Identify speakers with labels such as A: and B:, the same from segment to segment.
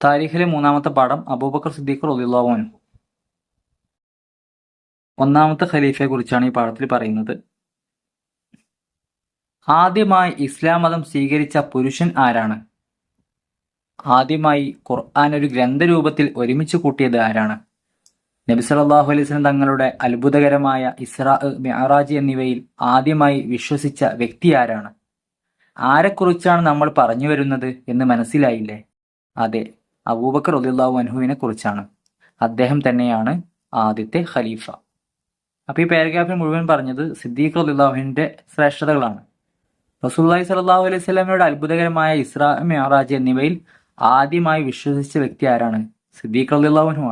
A: താരിഖിലെ മൂന്നാമത്തെ പാഠം അബൂബക്കർ സിദ്ദീഖ് അൻഹു. ഒന്നാമത്തെ ഖലീഫയെ കുറിച്ചാണ് ഈ പാഠത്തിൽ പറയുന്നത്. ആദ്യമായി ഇസ്ലാം മതം സ്വീകരിച്ച പുരുഷൻ ആരാണ്? ആദ്യമായി ഖുർആൻ ഒരു ഗ്രന്ഥരൂപത്തിൽ ഒരുമിച്ച് കൂട്ടിയത് ആരാണ്? നബി സല്ലല്ലാഹു അലൈഹി വസല്ലം തങ്ങളുടെ അത്ഭുതകരമായ ഇസ്രാ മിഅറാജ് എന്നിവയിൽ ആദ്യമായി വിശ്വസിച്ച വ്യക്തി ആരാണ്? ആരെക്കുറിച്ചാണ് നമ്മൾ പറഞ്ഞു വരുന്നത് എന്ന് മനസ്സിലായില്ലേ? അതെ അബൂബക്കർ റളിയല്ലാഹു അൻഹുവിനെ കുറിച്ചാണ്. അദ്ദേഹം തന്നെയാണ് ആദ്യത്തെ ഖലീഫ. അപ്പോൾ ഈ പാരഗ്രാഫിൽ മുഴുവൻ പറഞ്ഞത് സിദ്ദീഖ് റളിയല്ലാഹുവിന്റെ ശ്രേഷ്ഠതകളാണ്. റസൂലുള്ളാഹി സ്വല്ലല്ലാഹു അലൈഹി വസല്ലമയുടെ അത്ഭുതകരമായ ഇസ്രാ മിഅറാജ് എന്നിവയിൽ ആദ്യമായി വിശ്വസിച്ച വ്യക്തി ആരാണ്? സിദ്ദീഖ്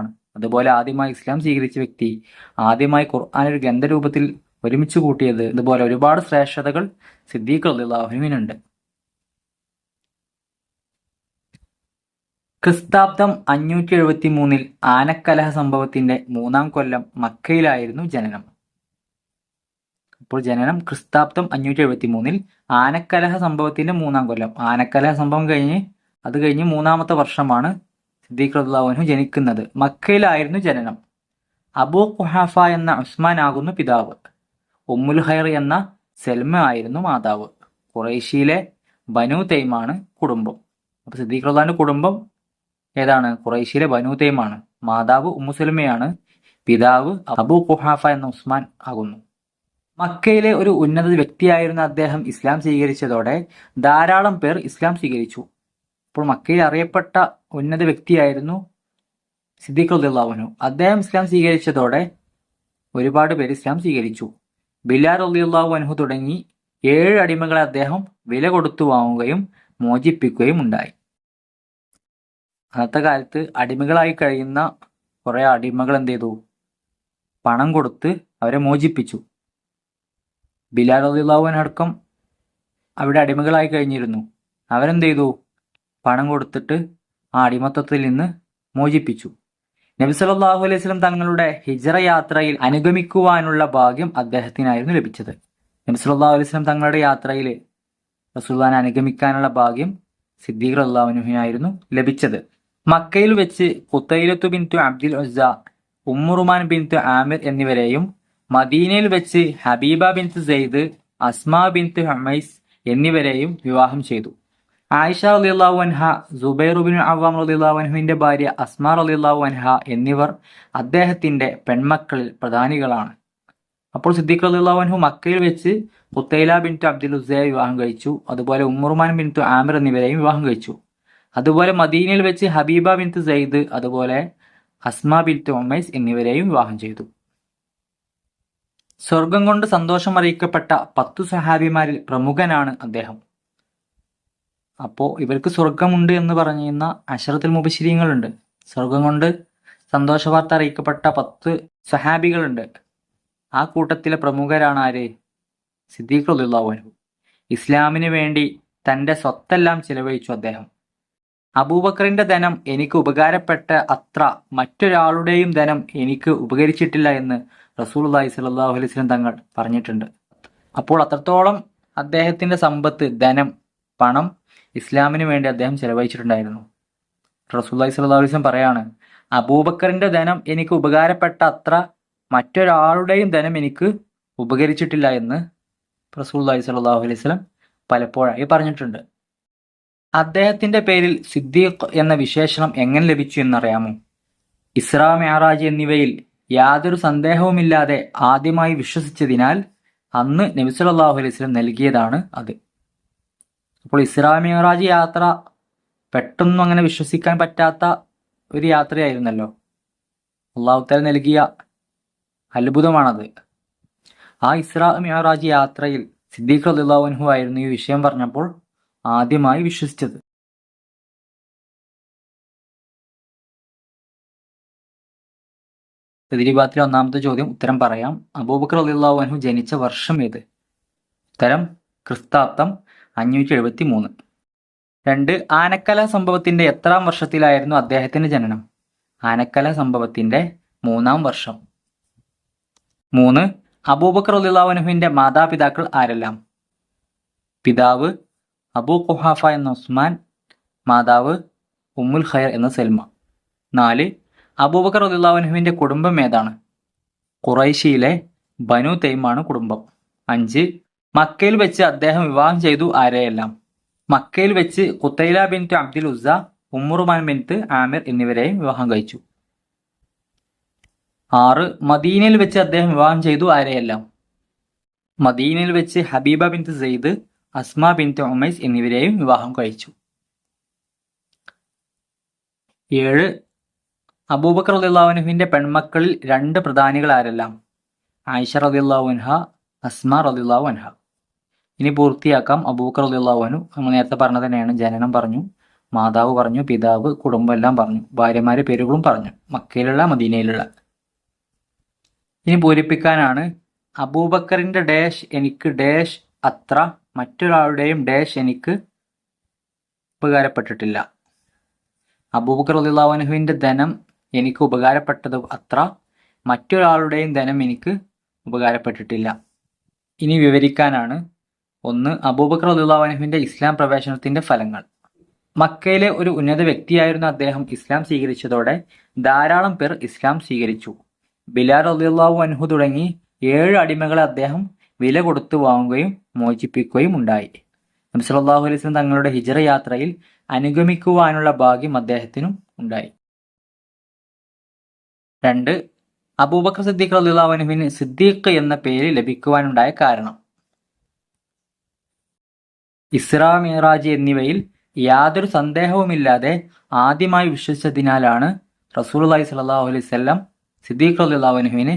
A: ആണ് അതുപോലെ ആദ്യമായി ഇസ്ലാം സ്വീകരിച്ച വ്യക്തി ആദ്യമായി ഖുർആൻ ഒരു ഗ്രന്ഥരൂപത്തിൽ ഒരുമിച്ച് കൂട്ടിയത് ഇതുപോലെ ഒരുപാട് ശ്രേഷ്ഠതകൾ സിദ്ദീഖ് റളിയല്ലാഹുവിനുണ്ട്. ക്രിസ്താബ്ദം അഞ്ഞൂറ്റി എഴുപത്തി മൂന്നിൽ ആനക്കലഹ സംഭവത്തിന്റെ മൂന്നാം കൊല്ലം മക്കയിലായിരുന്നു ജനനം. അപ്പോൾ ജനനം ക്രിസ്താബ്ദം അഞ്ഞൂറ്റി എഴുപത്തി മൂന്നിൽ ആനക്കലഹ സംഭവത്തിന്റെ മൂന്നാം കൊല്ലം. ആനക്കലഹ സംഭവം കഴിഞ്ഞ് അത് കഴിഞ്ഞ് മൂന്നാമത്തെ വർഷമാണ് സിദ്ദീഖ് റദ്ദാഹുനു ജനിക്കുന്നത്. മക്കയിലായിരുന്നു ജനനം. അബൂ ഖുഹാഫ എന്ന ഉസ്മാൻ ആകുന്നു പിതാവ്. ഉമ്മുൽ ഹൈർ എന്ന സെൽമ ആയിരുന്നു മാതാവ്. ഖുറൈശിയിലെ ബനു തൈമാണ് കുടുംബം. അപ്പൊ സിദ്ദീഖ് റദ്ദാന്റെ കുടുംബം ഏതാണ്? ഖുറൈശിയിലെ ബനു തൈമാണ് മാതാവ് ഉമ്മു സൽമയാണ്. പിതാവ് അബു ഖുഹാഫ എന്ന ഉസ്മാൻ ആകുന്നു. മക്കയിലെ ഒരു ഉന്നത വ്യക്തിയായിരുന്ന അദ്ദേഹം ഇസ്ലാം സ്വീകരിച്ചതോടെ ധാരാളം പേർ ഇസ്ലാം സ്വീകരിച്ചു. അപ്പോൾ മക്കയിൽ അറിയപ്പെട്ട ഉന്നത വ്യക്തിയായിരുന്നു സിദ്ദീഖ് അള്ളാഹുനു അദ്ദേഹം ഇസ്ലാം സ്വീകരിച്ചതോടെ ഒരുപാട് പേര് ഇസ്ലാം സ്വീകരിച്ചു. ബിലാൽ റളിയല്ലാഹു അൻഹു തുടങ്ങി ഏഴ് അടിമകളെ അദ്ദേഹം വില കൊടുത്തു വാങ്ങുകയും മോചിപ്പിക്കുകയും ഉണ്ടായി. അന്നത്തെ കാലത്ത് അടിമകളായി കഴിയുന്ന കുറെ അടിമകൾ എന്ത് ചെയ്തു? പണം കൊടുത്ത് അവരെ മോചിപ്പിച്ചു. ബിലാൽ റളിയല്ലാഹുവിനടക്കം അവിടെ അടിമകളായി കഴിഞ്ഞിരുന്നു. അവരെന്ത് ചെയ്തു? പണം കൊടുത്തിട്ട് ആ അടിമത്തത്തിൽ നിന്ന് മോചിപ്പിച്ചു. നബി സല്ലല്ലാഹു അലൈഹി സ്വലം തങ്ങളുടെ ഹിജറ യാത്രയിൽ അനുഗമിക്കുവാനുള്ള ഭാഗ്യം അദ്ദേഹത്തിനായിരുന്നു ലഭിച്ചത്. നബി സല്ലല്ലാഹു അലൈഹി സ്വലം തങ്ങളുടെ യാത്രയിൽ റസുൽദാനെ അനുഗമിക്കാനുള്ള ഭാഗ്യം സിദ്ദീഖ് അള്ളാഹുനുഹിനായിരുന്നു ലഭിച്ചത്. മക്കയിൽ വെച്ച് ഖുത്തൈലത്തു ബിൻതു അബ്ദുൽ ഉസ ഉമ്മുറുമാൻ ബിൻതു ആമിർ എന്നിവരെയും മദീനയിൽ വെച്ച് ഹബീബ ബിൻതു സെയ്ദ് അസ്മാ ബിൻതു ഹമൈസ് എന്നിവരെയും വിവാഹം ചെയ്തു. ആയിഷ റളിയല്ലാഹു അൻഹ സുബൈറുബിൻ അവാം റളിയല്ലാഹു അൻഹുവിന്റെ ഭാര്യ അസ്മാ റളിയല്ലാഹു അൻഹ എന്നിവർ അദ്ദേഹത്തിന്റെ പെൺമക്കളിൽ പ്രധാനികളാണ്. അപ്പോൾ സിദ്ദീഖ് റളിയല്ലാഹു അൻഹു മക്കയിൽ വെച്ച് കുത്തൈല ബിൻതു അബ്ദുൽ ഉസ്സയെ വിവാഹം കഴിച്ചു. അതുപോലെ ഉമ്മുറുമാൻ ബിൻതു ആമിർ എന്നിവരെയും വിവാഹം കഴിച്ചു. അതുപോലെ മദീനയിൽ വെച്ച് ഹബീബ ബിൻത്ത് സെയ്ദ് അതുപോലെ ഹസ്മ ബിൻത്ത് ഉമൈസ് എന്നിവരെയും വിവാഹം ചെയ്തു. സ്വർഗം കൊണ്ട് സന്തോഷം അറിയിക്കപ്പെട്ട പത്തു സഹാബിമാരിൽ പ്രമുഖനാണ് അദ്ദേഹം. അപ്പോൾ ഇവർക്ക് സ്വർഗമുണ്ട് എന്ന് പറയുന്ന അഷറത്തിൽ മുബശ്രീങ്ങളുണ്ട്. സ്വർഗം കൊണ്ട് സന്തോഷ വാർത്ത അറിയിക്കപ്പെട്ട പത്ത് സഹാബികളുണ്ട്. ആ കൂട്ടത്തിലെ പ്രമുഖരാണ് ആര്? സിദ്ദീഖ് അൻഹു. ഇസ്ലാമിന് വേണ്ടി തന്റെ സ്വത്തെല്ലാം ചിലവഴിച്ചു അദ്ദേഹം. അബൂബക്കറിന്റെ ധനം എനിക്ക് ഉപകാരപ്പെട്ട അത്ര മറ്റൊരാളുടെയും ധനം എനിക്ക് ഉപകരിച്ചിട്ടില്ല എന്ന് റസൂലുള്ളാഹി സ്വല്ലല്ലാഹു അലൈഹി വസല്ലം തങ്ങൾ പറഞ്ഞിട്ടുണ്ട്. അപ്പോൾ അത്രത്തോളം അദ്ദേഹത്തിന്റെ സമ്പത്ത് ധനം പണം ഇസ്ലാമിന് വേണ്ടി അദ്ദേഹം ചെലവഴിച്ചിട്ടുണ്ടായിരുന്നു. അലൈഹി വസല്ലം പറയാണ് അബൂബക്കറിന്റെ ധനം എനിക്ക് ഉപകാരപ്പെട്ട അത്ര മറ്റൊരാളുടെയും ധനം എനിക്ക് ഉപകരിച്ചിട്ടില്ല എന്ന് റസൂലുള്ളാഹി സ്വല്ലല്ലാഹു അലൈഹി വസല്ലം പലപ്പോഴായി പറഞ്ഞിട്ടുണ്ട്. അദ്ദേഹത്തിന്റെ പേരിൽ സിദ്ദീഖ് എന്ന വിശേഷണം എങ്ങനെ ലഭിച്ചു എന്നറിയാമോ? ഇസ്രാ മെഹറാജ് എന്നിവയിൽ യാതൊരു സന്ദേഹവുമില്ലാതെ ആദ്യമായി വിശ്വസിച്ചതിനാൽ അന്ന് നബി സല്ലല്ലാഹു അലൈഹി സ്വലം നൽകിയതാണ് അത്. അപ്പോൾ ഇസ്രാ മെഹറാജ് യാത്ര പെട്ടെന്നും അങ്ങനെ വിശ്വസിക്കാൻ പറ്റാത്ത ഒരു യാത്രയായിരുന്നല്ലോ. അള്ളാഹുത്താല നൽകിയ അത്ഭുതമാണത്. ആ ഇസ്രാ മെഹറാജ് യാത്രയിൽ സിദ്ദീഖ് അൻഹു ആയിരുന്നു ഈ വിഷയം പറഞ്ഞപ്പോൾ ആദ്യമായി വിശ്വസിച്ചത്. എതിരിഭാഗത്തിലെ ഒന്നാമത്തെ ചോദ്യം ഉത്തരം പറയാം. അബൂബക്കർ റളിയല്ലാഹു അൻഹു ജനിച്ച വർഷം ഏത്? ഉത്തരം ക്രിസ്താബ്ദം അഞ്ഞൂറ്റി എഴുപത്തി മൂന്ന് രണ്ട് ആനക്കല സംഭവത്തിന്റെ എത്രാം വർഷത്തിലായിരുന്നു അദ്ദേഹത്തിന്റെ ജനനം? ആനക്കല സംഭവത്തിന്റെ മൂന്നാം വർഷം. മൂന്ന് അബൂബക്കർ റളിയല്ലാഹു അൻഹുവിന്റെ മാതാപിതാക്കൾ ആരെല്ലാം? പിതാവ് അബൂ ഖുഹാഫ എന്ന ഉസ്മാൻ മാതാവ് ഉമ്മുൽ ഖൈർ എന്ന സൽമ. നാല് അബൂബക്കർ റദിള്ളാഹുനുവിന്റെ കുടുംബം ഏതാണ്? ഖുറൈശിയിലെ ബനു തെയ്മാണ് കുടുംബം. അഞ്ച് മക്കയിൽ വെച്ച് അദ്ദേഹം വിവാഹം ചെയ്തു ആരെയെല്ലാം? മക്കയിൽ വെച്ച് Qutaila bin Abdul Uzza Umm Ruman bint Amir എന്നിവരെയും വിവാഹം കഴിച്ചു. ആറ് മദീനയിൽ വെച്ച് അദ്ദേഹം വിവാഹം ചെയ്തു ആരെയെല്ലാം? മദീനയിൽ വെച്ച് Habiba bin Zaid Asma bint Umais എന്നിവരെയും വിവാഹം കഴിച്ചു. ഏഴ് അബൂബക്കർ റദിള്ളാഹുനുവിന്റെ പെൺമക്കളിൽ രണ്ട് പ്രധാനികൾ ആരെല്ലാം ആയിഷ റദിള്ളാഹുൻഹ അസ്മ റദിള്ളാഹു അൻഹ. ഇനി പൂർത്തിയാക്കാം. അബൂബക്കർ റദിള്ളാഹുനു നമ്മൾ നേരത്തെ പറഞ്ഞത് തന്നെയാണ്. ജനനം പറഞ്ഞു മാതാവ് പറഞ്ഞു പിതാവ് കുടുംബം എല്ലാം പറഞ്ഞു ഭാര്യമാരെ പേരുകളും പറഞ്ഞു മക്കയിലുള്ള മദീനയിലുള്ള. ഇനി പൂരിപ്പിക്കാനാണ്. അബൂബക്കറിന്റെ ഡാഷ് എനിക്ക് ഡാഷ് അത്ര മറ്റൊരാളുടെയും ഡാഷ് എനിക്ക് ഉപകാരപ്പെട്ടിട്ടില്ല. അബൂബക്കർ റളിയല്ലാഹുവിന്റെ ധനം എനിക്ക് ഉപകാരപ്പെട്ടത് അത്ര മറ്റൊരാളുടെയും ധനം എനിക്ക് ഉപകാരപ്പെട്ടിട്ടില്ല. ഇനി വിവരിക്കാനാണ്. ഒന്ന് അബൂബക്കർ റളിയല്ലാഹുവിന്റെ ഇസ്ലാം പ്രവേശനത്തിന്റെ ഫലങ്ങൾ. മക്കയിലെ ഒരു ഉന്നത വ്യക്തിയായിരുന്ന അദ്ദേഹം ഇസ്ലാം സ്വീകരിച്ചതോടെ ധാരാളം പേർ ഇസ്ലാം സ്വീകരിച്ചു. ബിലാൽ റളിയല്ലാഹു അൻഹു തുടങ്ങി ഏഴ് അടിമകളെ അദ്ദേഹം വില കൊടുത്തു വാങ്ങുകയും മോചിപ്പിക്കുകയും ഉണ്ടായി. നബി സല്ലല്ലാഹു അലൈഹി വസല്ലം തങ്ങളുടെ ഹിജറ യാത്രയിൽ അനുഗമിക്കുവാനുള്ള ഭാഗ്യം അദ്ദേഹത്തിനും ഉണ്ടായി. രണ്ട് അബൂബക്കർ സിദ്ദീഖ് അൻഹുവിന് സിദ്ദീഖ് എന്ന പേര് ലഭിക്കുവാനുണ്ടായ കാരണം. ഇസ്രാ മിറാജ് എന്നിവയിൽ യാതൊരു സന്ദേഹവുമില്ലാതെ ആദ്യമായി വിശ്വസിച്ചതിനാലാണ് റസൂൽ അലൈഹി അലൈഹി വസല്ലം സിദ്ദീഖ് അൻഹുവിന്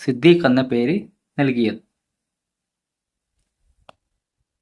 A: സിദ്ദീഖ് എന്ന പേര് നൽകിയത്.